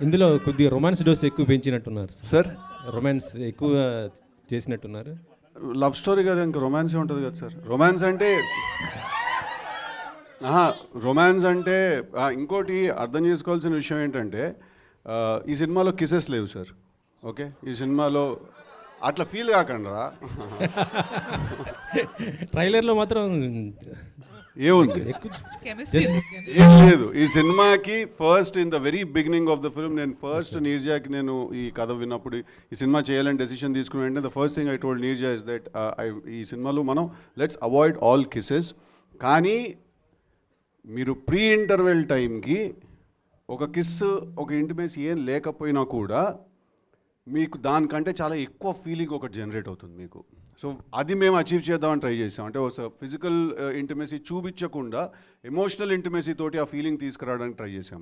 ఇందులో కొద్దిగా romance dose ఎక్కువ పెంచినట్టున్నారు సార్ రొమాన్స్ ఎక్కువ చేసినట్టున్నారు? లవ్ స్టోరీ కదా ఇంకా రొమాన్సే ఉంటుంది కదా సార్ రొమాన్స్ అంటే రొమాన్స్ అంటే ఇంకోటి అర్థం చేసుకోవాల్సిన విషయం ఏంటంటే ఈ సినిమాలో కిసెస్ లేవు సార్ ఓకే ఈ సినిమాలో అట్లా ఫీల్ కాకండి రా ట్రైలర్లో మాత్రం ఏముంది? ఏం లేదు. ఈ సినిమాకి first in the very beginning of the film నేను ఫస్ట్ నీర్జాకి నేను ఈ కథ విన్నప్పుడు ఈ సినిమా చేయాలని డెసిషన్ తీసుకుని వెంటనే the first thing I told Neerja is that ఈ సినిమాలో మనం లెట్స్ అవాయిడ్ ఆల్ కిసెస్ కానీ మీరు ప్రీ ఇంటర్వెల్ టైంకి ఒక కిస్ ఒక ఇంటిమేసి ఏం లేకపోయినా కూడా మీకు దానికంటే చాలా ఎక్కువ ఫీలింగ్ ఒకటి జనరేట్ అవుతుంది మీకు. సో అది మేము అచీవ్ చేద్దామని ట్రై చేసాం. అంటే ఒక ఫిజికల్ ఇంటిమేసీ uh, చూపించకుండా ఎమోషనల్ ఇంటిమెసీ తోటి ఆ ఫీలింగ్ తీసుకురావడానికి ట్రై చేసాము.